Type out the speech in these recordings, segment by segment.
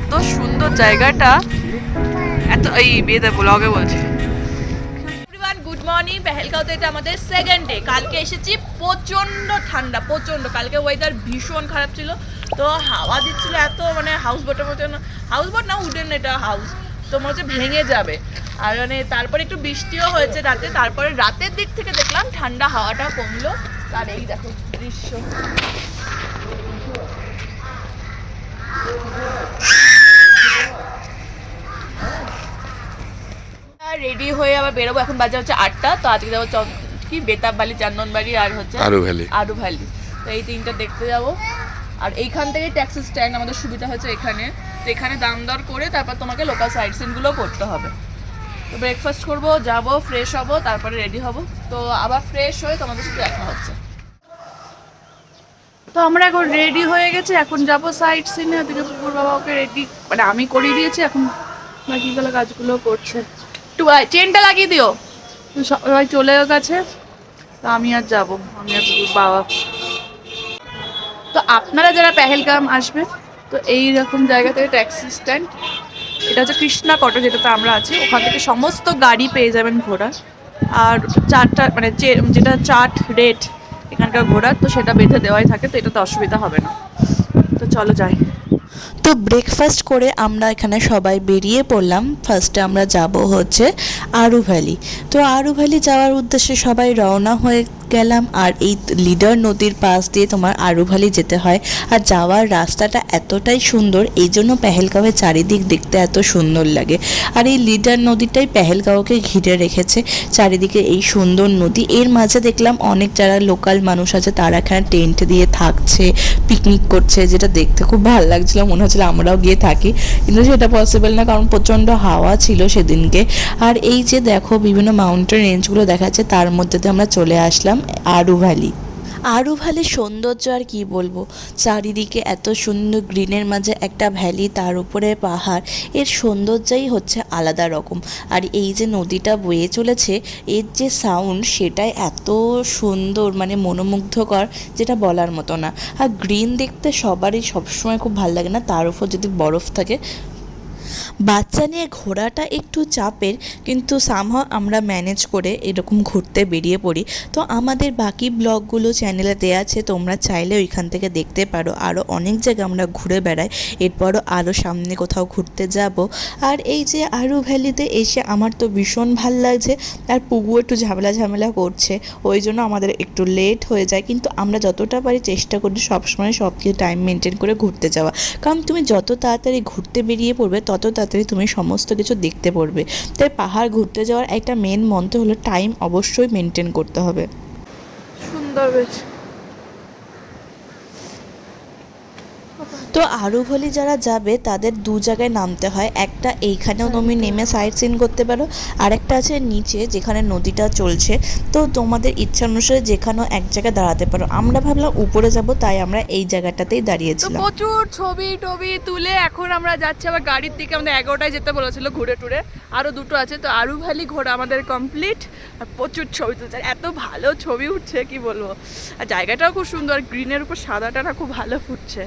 এত সুন্দর জায়গাটা। এত, এই বেদে ব্লগে বলছি। গুড মর্নিং পেহেলগাঁওতে এটা আমাদের সেকেন্ড ডে কালকে এসেছি, প্রচণ্ড ঠান্ডা, প্রচণ্ড। কালকে ওয়েদার ভীষণ খারাপ ছিল। তো হাওয়া দিচ্ছিল এত মানে হাউস বোটের মতন। হাউস বোট না উডেন এটা হাউস তো মনে হচ্ছে ভেঙে যাবে। আর মানে তারপরে একটু বৃষ্টিও হয়েছে রাতে। তারপরে রাতের দিক থেকে দেখলাম ঠান্ডা হাওয়াটা কমলো। আর এই দেখো দৃশ্য। রেডি হয়ে আবার বেরোবো। এখন বাজে হচ্ছে আটটা তো আজকে যাব কি? বেতাববালি চান্দনবাড়ি আর হচ্ছে আরও ভ্যালি আরু ভ্যালি তো এই তিনটা দেখতে যাব। আর এইখান থেকে ট্যাক্সি স্ট্যান্ড আমাদের সুবিধা হচ্ছে এখানে। তো এখানে দাম দর করে তারপর তোমাকে লোকাল সাইট সিনগুলো করতে হবে। তো ব্রেকফাস্ট করব যাব ফ্রেশ হব তারপরে রেডি হব। তো আবার ফ্রেশ হয়ে তোমাদের সাথে দেখা হচ্ছে। তো আমরা এখন রেডি হয়ে গেছি এখন যাব সাইট সিনে ওদিকে পুকুর বাবা ওকে রেডি মানে আমি করিয়ে দিয়েছি এখন বাকিগুলো কাজগুলো করছে। একটু চেনটা লাগিয়ে দিও। সবাই চলেও গেছে। তো আমি আর যাব। আমি আর বাবা। তো আপনারা যারা পেহেলগাম আসবে তো এই রকম জায়গা থেকে ট্যাক্সি স্ট্যান্ড এটা হচ্ছে কৃষ্ণা কটো যেটাতে আমরা আছি। ওখান থেকে সমস্ত গাড়ি পেয়ে যাবেন ঘোড়ার আর চারটা মানে যেটা চার্ট রেট এখানকার ঘোড়ার তো সেটা বেঁধে দেওয়াই থাকে তো এটাতে অসুবিধা হবে না। তো চলো যাই। তো ব্রেকফাস্ট করে আমরা এখানে সবাই বেরিয়ে পড়লাম। ফার্স্টে আমরা যাব হচ্ছে আরু ভ্যালি তো আরু ভ্যালি যাওয়ার উদ্দেশ্যে সবাই রওনা হয়ে গেলাম আর এই লিডার নদীর পাশ দিয়ে তোমার আরু ভ্যালি যেতে হয়। আর যাওয়ার রাস্তাটা এতটাই সুন্দর, এই জন্য পেহেলগাঁওয়ের চারিদিক দেখতে এত সুন্দর লাগে। আর এই লিডার নদীটাই পেহেলগাঁওকে ঘিরে রেখেছে। চারিদিকে এই সুন্দর নদী। এর মাঝে দেখলাম অনেক যারা লোকাল মানুষ আছে, তারা এখানে টেন্ট দিয়ে থাকছে পিকনিক করছে, যেটা দেখতে খুব ভালো লাগছিল। মনে হচ্ছিল আমরাও গিয়ে থাকি। কিন্তু সেটা পসিবল না, কারণ প্রচণ্ড হাওয়া ছিল সেদিনকে। আর এই যে দেখো, বিভিন্ন মাউন্টেন রেঞ্জগুলো দেখাচ্ছে, তার মধ্যে দিয়ে আমরা চলে আসলাম আরু ভ্যালি আরু ভালো সৌন্দর্য আর কি বলব? চারিদিকে এত সুন্দর গ্রিনের মাঝে একটা ভ্যালি তার উপরে পাহাড়, এর সৌন্দর্যই হচ্ছে আলাদা রকম। আর এই যে নদীটা বয়ে চলেছে, এর যে সাউন্ড সেটাই এত সুন্দর মানে মনোমুগ্ধকর, যেটা বলার মতো না। আর গ্রিন দেখতে সবারই সবসময় খুব ভালো লাগে না, তার উপর যদি বরফ থাকে বাচ্চা নিয়ে ঘোরাটা একটু চাপের, কিন্তু সামহাও আমরা ম্যানেজ করে এরকম ঘুরতে বেরিয়ে পড়ি। তো আমাদের বাকি ব্লগগুলো চ্যানেলে দেওয়া আছে, তোমরা চাইলে ওইখান থেকে দেখতে পারো। আরও অনেক জায়গা আমরা ঘুরে বেড়াই, এরপরও আরও সামনে কোথাও ঘুরতে যাব। আর এই যে আরু ভ্যালিতে এসে আমার তো ভীষণ ভালো লাগছে, আর পুগু একটু ঝামেলা ঝামেলা করছে, ওই জন্য আমাদের একটু লেট হয়ে যায়। কিন্তু আমরা যতটা পারি চেষ্টা করি সবসময় সব কিছু টাইম মেনটেন করে ঘুরতে যাওয়া। কারণ তুমি যত তাড়াতাড়ি ঘুরতে বেরিয়ে পড়বে, তত তাড়াতাড়ি তুমি সমস্ত কিছু দেখতে পড়বে। তাই পাহাড় ঘুরতে যাওয়ার একটা মেন মন্ত্র হলো টাইম অবশ্যই মেনটেন করতে হবে। সুন্দর বেশ তো আরুভলি যারা যাবে তাদের দু জায়গায় নামতে হয়। একটা এইখানেও তুমি নেমে সাইড সিন করতে পারো। আর একটা আছে নিচে যেখানে নদীটা চলছে। তো তোমাদের ইচ্ছা অনুসারে যেখানেও এক জায়গায় দাঁড়াতে পারো। আমরা ভাবলাম উপরে যাব তাই আমরা এই জায়গাটাতেই দাঁড়িয়েছিলাম। প্রচুর ছবি টবি তুলে এখন আমরা যাচ্ছি আবার গাড়ির দিকে। আমাদের এগারোটায় যেতে বলেছিল ঘুরে টুরে। আরও দুটো আছে। তো আরু ভ্যালি ঘোরা আমাদের কমপ্লিট আর প্রচুর ছবি তুলছে। এত ভালো ছবি উঠছে কি বলব? আর জায়গাটাও খুব সুন্দর। গ্রিনের উপর সাদাটা না খুব ভালো ফুটছে।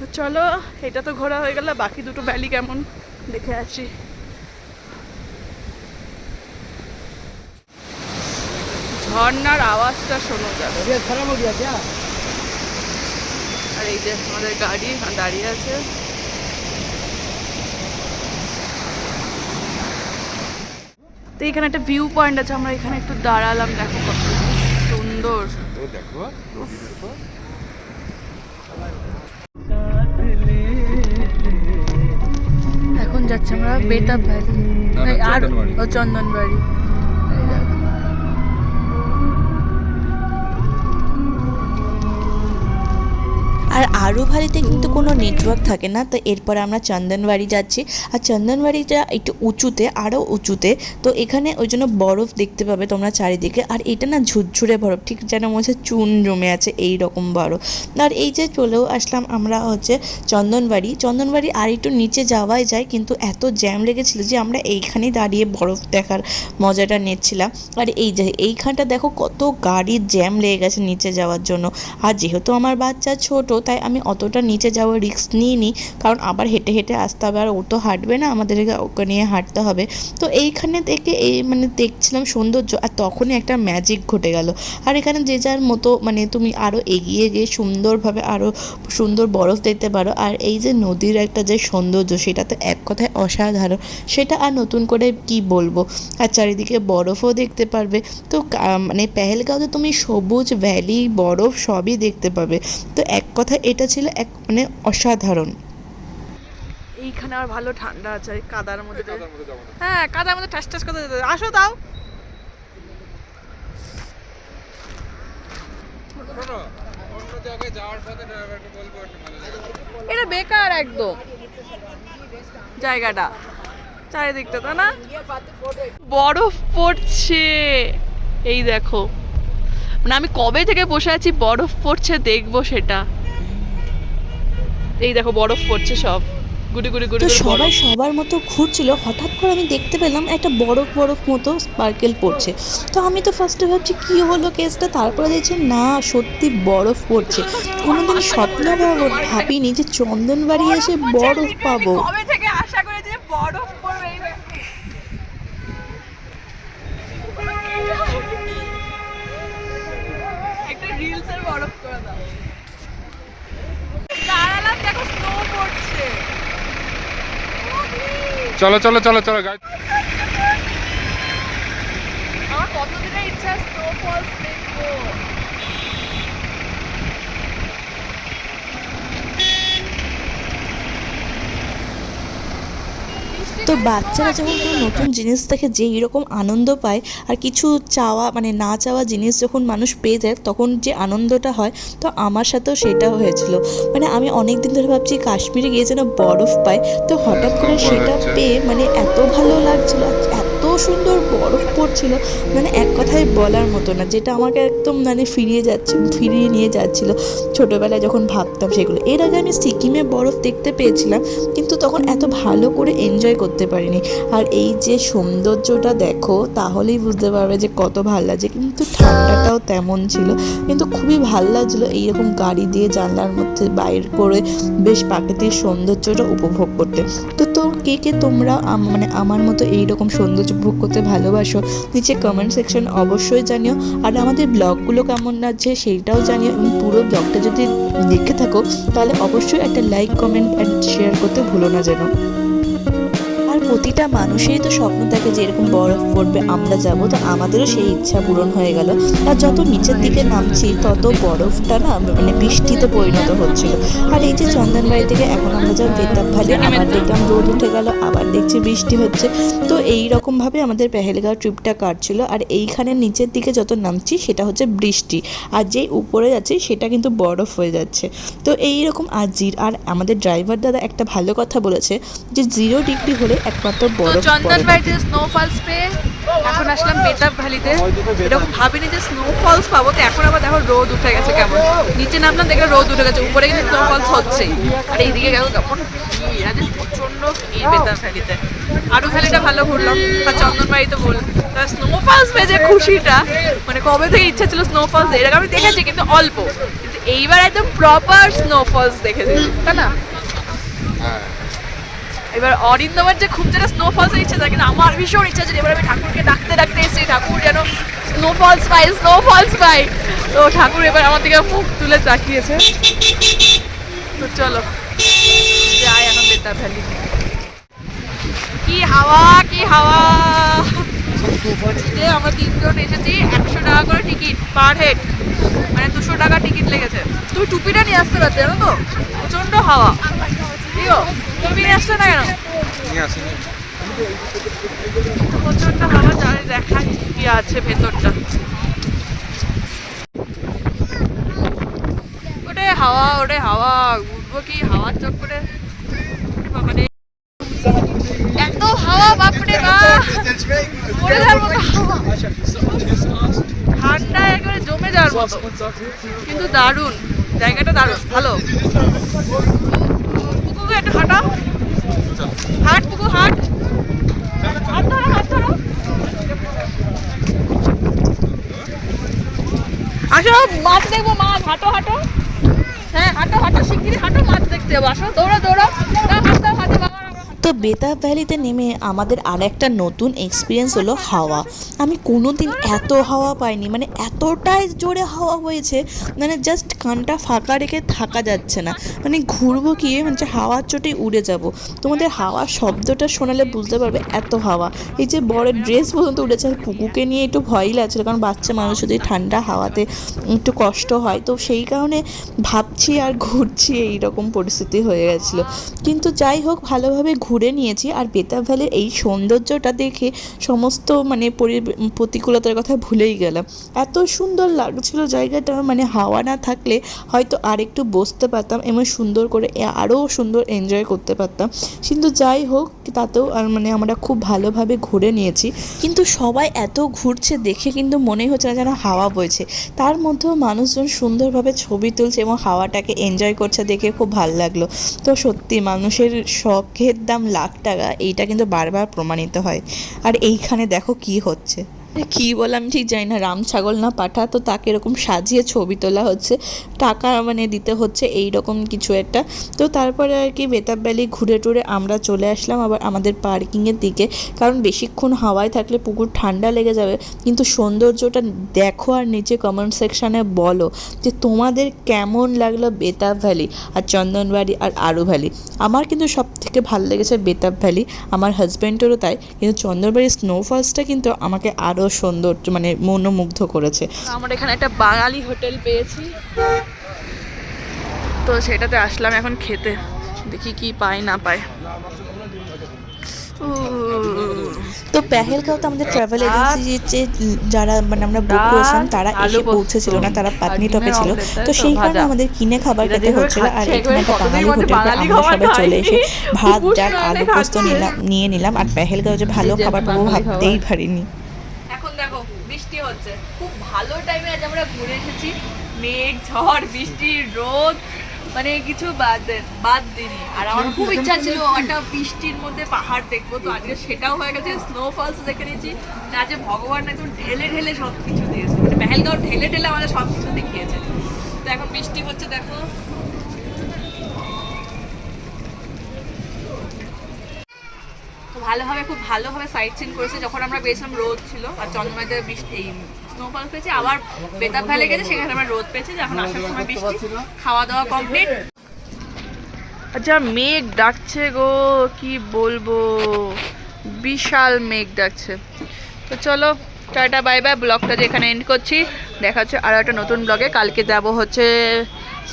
তো চলো এটা তো ঘোরা হয়ে গেল বাকি দুটো ভ্যালি কেমন? দেখে আসি। ঝর্ণার আওয়াজটা শোনা যাবে আর এই যে আমাদের গাড়ি দাঁড়িয়ে আছে। তো এখানে একটা ভিউ পয়েন্ট আছে আমরা এখানে একটু দাঁড়ালাম দেখো কত সুন্দর। দেখো। যাচ্ছি আমরা বেতাব ভ্যালি আর। ও চন্দনবাড়ি আর আরু ভালিতে কিন্তু কোনো নেটওয়ার্ক থাকে না, তো এরপর আমরা চন্দনবাড়ি যাচ্ছি। আর চন্দনবাড়িটা একটু উঁচুতে আরও উঁচুতে, তো এখানে ওই জন্য বরফ দেখতে পাবে তোমরা চারিদিকে। আর এটা না ঝুরঝুরে বরফ, ঠিক যেন মনে চুন জমে আছে এই রকম বরফ। আর এই যে চলেও আসলাম আমরা হচ্ছে চন্দনবাড়ি। চন্দনবাড়ি আর একটু নিচে যাওয়াই যায়, কিন্তু এত জ্যাম লেগেছিল যে আমরা এইখানেই দাঁড়িয়ে বরফ দেখার মজাটা নিচ্ছিলাম। আর এই যে এইখানটা দেখো কত গাড়ির জ্যাম লেগে গেছে নিচে যাওয়ার জন্য। আর যেহেতু আমার বাচ্চা ছোট, তাই আমি অতটা নিচে যাওয়ার রিস্ক নিইনি। কারণ আবার হেঁটে হেঁটে আসতে হবে, আর ও তো হাঁটবে না, আমাদেরকে ওকে নিয়ে হাঁটতে হবে। তো এইখানে থেকে এই মানে দেখছিলাম সৌন্দর্য, আর তখনই একটা ম্যাজিক ঘটে গেল। আর এখানে যে যার মতো মানে তুমি আরও এগিয়ে গিয়ে সুন্দরভাবে আরও সুন্দর বরফ দেখতে পারো। আর এই যে নদীর একটা যে সৌন্দর্য, সেটা তো এক কথায় অসাধারণ। সেটা আর নতুন করে কি বলব? আর চারিদিকে বরফও দেখতে পারবে। তো মানে পেহেলগাঁওতে তুমি সবুজ ভ্যালি বরফ সবই দেখতে পাবে। তো এক কথা এটা ছিল এক মানে অসাধারণ। এইখানে আর ভালো ঠান্ডা আছে কাদার মধ্যে। হ্যাঁ কাদার মধ্যে ঠাস ঠাস করতে যেতে আসো তাও এটা বেকার একদম। জায়গাটা। চারিদিকটা তাই না? বরফ পড়ছে। এই দেখো। মানে আমি কবে থেকে বসে আছি বরফ পড়ছে দেখব সেটা। এই দেখো বরফ পড়ছে সব। সবাই সবার মতো ঘুরছিল হঠাৎ করে আমি দেখতে পেলাম একটা বরফ বরফ মতো স্পার্কেল পড়ছে। তো আমি তো ফার্স্টে ভাবছি কি হলো কেসটা? তারপরে দেখছি না সত্যি বরফ পড়ছে। কোনোদিন স্বপ্ন ভাবিনি যে চন্দনবাড়ি এসে বরফ পাবো। চলো চলো চলো চলো গাড়ি আমার কতদিনের ইচ্ছা দেখব তো বাচ্চারা যখন কোনো নতুন জিনিস দেখে যে এরকম আনন্দ পায় আর কিছু চাওয়া মানে না চাওয়া জিনিস যখন মানুষ পেয়ে যায় তখন যে আনন্দটা হয় তো আমার সাথেও সেটা হয়েছিল। মানে আমি অনেক দিন ধরে ভাবছি কাশ্মীরে গিয়ে যেন বরফ পাই তো হঠাৎ করে সেটা পেয়ে মানে এত ভালো লাগছিল এত সুন্দর বরফ পড়ছিল। মানে এক কথায় বলার মতো না, যেটা আমাকে একদম মানে ফিরিয়ে যাচ্ছে, ফিরিয়ে নিয়ে যাচ্ছিল। ছোটোবেলায় যখন ভাবতাম সেগুলো। এর আগে আমি সিকিমে বরফ দেখতে পেয়েছিলাম, কিন্তু তখন এত ভালো করে এনজয় করতে পারিনি। আর এই যে সৌন্দর্যটা দেখো, তাহলেই বুঝতে পারবে যে কত ভালো লাগছে। কিন্তু ঠান্ডাটাও তেমন ছিল। কিন্তু খুবই ভালো লাগছিল এইরকম গাড়ি দিয়ে জানলার মধ্যে বাইর করে বেশ প্রাকৃতিক সৌন্দর্যটা উপভোগ করতে। তো তো কে কে তোমরা মানে আমার মতো এইরকম সৌন্দর্য উপভোগ করতে ভালোবাসো, নিচে কমেন্ট সেকশন অবশ্যই জানিও। আর আমাদের ব্লগগুলো কেমন লাগছে সেইটাও জানিও এবং পুরো ব্লগটা যদি দেখে থাকো, তাহলে অবশ্যই একটা লাইক কমেন্ট অ্যান্ড শেয়ার করতে ভুলো না যেন। প্রতিটা মানুষেরই তো স্বপ্ন থাকে যে এরকম বরফ পড়বে আমরা যাব। তো আমাদেরও সেই ইচ্ছা পূরণ হয়ে গেল। আর যত নিচের দিকে নামছি তত বরফটা না মানে বৃষ্টিতে পরিণত হচ্ছিল। আর এই যে চন্দনবাড়ি থেকে এখন আমরা যাব বেতাব আবার দেখলাম রোদ উঠে গেল আবার দেখছি বৃষ্টি হচ্ছে। তো এই রকমভাবে আমাদের পেহেলগাঁও ট্রিপটা কাটছিল। আর এইখানে নিচের দিকে যত নামছি সেটা হচ্ছে বৃষ্টি। আর যেই উপরে যাচ্ছে সেটা কিন্তু বরফ হয়ে যাচ্ছে। তো এই রকম আর জির আর আমাদের ড্রাইভার দাদা একটা ভালো কথা বলেছে যে জিরো ডিগ্রি হলে একমাত্র তো বরফ পড়ে চন্দন বাড়িতে স্নো ফলস পেয়ে এখন আসলাম বেতাব ভ্যালিতে। এরকম ভাবিনি যে স্নো ফলস পাবো তো এখন আবার দেখো রোদ উঠে গেছে কেমন। নিচে নামলাম দেখে রোদ উঠে গেছে উপরে কিন্তু স্নো ফলস হচ্ছে আর এইদিকে গেল কেমন? প্রচণ্ড ভিড় বেতাব ভ্যালিতে। আরও ভ্যালিটা ভালো ঘুরলাম আর চন্দন বাড়িতে বললাম তা স্নো ফলস পেয়ে যে খুশিটা মানে কবে থেকে ইচ্ছা ছিল স্নো ফলস এর আগে আমি দেখেছি কিন্তু অল্প। কিন্তু এইবার একদম প্রপার স্নো ফলস দেখেছি তাই না? হ্যাঁ। এবার অরিন্দমের যে খুব যেটা স্নোফলস ইচ্ছে থাকে আমার ভীষণ ইচ্ছা ছিল এবার আমি ঠাকুরকে ডাকতে ডাকতে এসেছি ঠাকুর যেন স্নোফলস পাই স্নোফলস পাই তো ঠাকুর এবার আমার দিকে মুখ তুলে তাকিয়েছে। তো চলো, যাই এখন বেতার ভ্যালি। কি হাওয়া কি হাওয়া। আমরা তিনজন এসেছি, একশো টাকা করে টিকিট পার হেড। মানে দুশো টাকা টিকিট লেগেছে। তুমি টুপিটা নিয়ে আসতে পারছ জানো তো? প্রচণ্ড হাওয়া। আসলে না কেন? প্রচণ্ড হাওয়া চারি দেখা কি আছে ভেতরটা। ওরে হাওয়া ওরে হাওয়া উঠবো কি হাওয়ার চক্করে ওরে বাবা এত হাওয়া বাপরে বাপ মরে যাওয়ার মতো হাওয়া। ঠান্ডা একেবারে জমে যাওয়ার মতো। কিন্তু দারুণ জায়গাটা দারুণ ভালো। পুকুকে একটু হাঁটাও। হাট, পুকু, হাট। হাত ধরো, হাত আসো, মাছ দেখব, মাছ। হাঁটো হাঁটো। হ্যাঁ হাঁটো হাঁটো। শিগগিরি হাঁটো, মাছ দেখতে যাব। আসো, দৌড়ো দৌড়ো। না বাবা তো বেতাব ভ্যালিতে নেমে আমাদের আর একটা নতুন এক্সপিরিয়েন্স হলো হাওয়া। আমি কোনো দিন এত হাওয়া পাইনি মানে এতটাই জোরে হাওয়া হয়েছে মানে জাস্ট কানটা ফাঁকা রেখে থাকা যাচ্ছে না। মানে ঘুরবো কি মানে হাওয়ার চোটে উড়ে যাব। তোমাদের হাওয়ার শব্দটা শোনালে বুঝতে পারবে এত হাওয়া। এই যে বড় ড্রেস পর্যন্ত উড়েছে, আর পুকুকে নিয়ে একটু ভয়ই লাগছিল কারণ বাচ্চা মানুষ যদি ঠান্ডা হাওয়াতে একটু কষ্ট হয়, তো সেই কারণে ভাবছি আর ঘুরছি এই রকম পরিস্থিতি হয়ে গেছিল। কিন্তু যাই হোক, ভালোভাবে ঘুরে নিয়েছি। আর বেতাব ভ্যালির এই সৌন্দর্যটা দেখে সমস্ত মানে পরি- প্রতিকূলতার কথা ভুলেই গেলাম। এত সুন্দর লাগছিল জায়গাটা মানে হাওয়া না থাকলে হয়তো আর একটু বসতে পারতাম এবং সুন্দর করে আরও সুন্দর এনজয় করতে পারতাম। কিন্তু যাই হোক, তাতেও আর মানে আমরা খুব ভালোভাবে ঘুরে নিয়েছি। কিন্তু সবাই এত ঘুরছে দেখে কিন্তু মনে হচ্ছে না যেন হাওয়া বইছে। তার মধ্যেও মানুষজন সুন্দরভাবে ছবি তুলছে এবং হাওয়াটাকে এনজয় করছে দেখে খুব ভালো লাগল। তো সত্যি মানুষের শখের দাম লাখ টাকা এইটা কিন্তু বারবার প্রমাণিত হয়। আর এইখানে দেখো কি হচ্ছে। কি বললাম ঠিক জানি না, রাম ছাগল না পাঠা, তো তাকে এরকম সাজিয়ে ছবি তোলা হচ্ছে, টাকা মানে দিতে হচ্ছে এই রকম কিছু একটা। তো তারপরে আর কি বেতাব ভ্যালি ঘুরে টুরে আমরা চলে আসলাম, আবার আমাদের পার্কিংয়ের দিকে। কারণ বেশিক্ষণ হাওয়ায় থাকলে পুকুর ঠান্ডা লেগে যাবে, কিন্তু সৌন্দর্যটা দেখো আর নিচে কমেন্ট সেকশানে বলো যে তোমাদের কেমন লাগল বেতাব ভ্যালি আর চন্দনবাড়ি আর আরু ভ্যালি। আমার কিন্তু সব থেকে ভালো লেগেছে বেতাব ভ্যালি, আমার হাজব্যান্ডেরও তাই, কিন্তু চন্দনবাড়ির স্নোফলসটা কিন্তু আমাকে আরও সৌন্দর্য মানে মনোমুগ্ধ করেছে। আমরা এখানে একটা বাঙালি হোটেল পেয়েছি। তো সেটাতে আসলাম এখন খেতে। দেখি কি পাই না পাই। তো পেহেলগাঁও তো আমাদের ট্রাভেল এজেন্সি যে যারা মানে আমরা বুক করেছিলাম তারা এসে পৌঁছেছিল না তারা পাতনি টপে ছিল। তো সেই কারণে আমাদের কিনে খাবার খেতে হচ্ছিল। আর এখানে একটা বাঙালি হোটেল আমরা সবাই চলে এসে। ভাত ডাল আলু পোস্ত নিলাম নিয়ে নিলাম। আর পেহেলগাঁও যে ভালো খাবার পাবো ভাবতেই পারিনি। হচ্ছে। খুব ভালো টাইমে আজ আমরা ঘুরে এসেছি। মেঘ ঝড় বৃষ্টি রোদ মানে কিছু বাদ দে- বাদ দিনি আর আমার খুব ইচ্ছা ছিল একটা বৃষ্টির মধ্যে পাহাড় দেখব। তো আজকে সেটাও হয়ে গেছে। স্নোফলস দেখে নিয়েছি। না যে ভগবান একদম ঢেলে ঢেলে সব কিছু দিয়েছে। মানে পেহেলগাঁও ঢেলে ঢেলে আমাদের সব কিছু দেখিয়েছে। তো এখন বৃষ্টি হচ্ছে দেখো। ভালোভাবে খুব ভালোভাবে সাইট সিন করেছে। যখন আমরা পেয়েছিলাম রোদ ছিল আর চন্দ্রমাইতে বৃষ্টি এই স্নোফল পেয়েছি আবার বেতাব ভ্যালে গেছে সেখানে আমরা রোদ পেয়েছি যখন আসার সময় বৃষ্টি খাওয়া দাওয়া কমপ্লিট আচ্ছা মেঘ ডাকছে গো কি বলব? বিশাল মেঘ ডাকছে। তো চলো টাটা বাই বাই ব্লগটা যেখানে এন্ড করছি। দেখা হচ্ছে আরও একটা নতুন ব্লগে। কালকে যাব হচ্ছে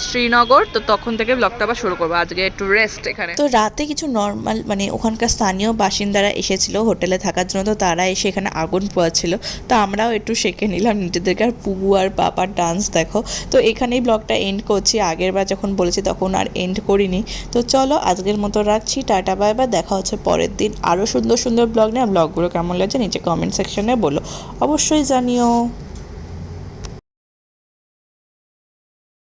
শ্রীনগর, তো তখন থেকে ব্লগটা আবার শুরু করব। আজকে একটু রেস্ট এখানে। তো রাতে কিছু নর্মাল মানে ওখানকার স্থানীয় বাসিন্দারা এসেছিল হোটেলে থাকার জন্য, তো তারা এসে এখানে আগুন পোয়াচ্ছিল। তো আমরাও একটু শেখে নিলাম, নিজেদেরকে আর পুবু আর বাবার ডান্স দেখো। তো এখানেই ব্লগটা এন্ড করছি। আগের বার যখন বলেছি তখন আর এন্ড করিনি। তো চলো আজকের মতো রাখছি, টাটা বাই বাই দেখা হচ্ছে পরের দিন। আরও সুন্দর সুন্দর ব্লগ নিয়ে ব্লগগুলো কেমন লাগছে নিচে কমেন্ট সেকশনে বলো। অবশ্যই জানিও।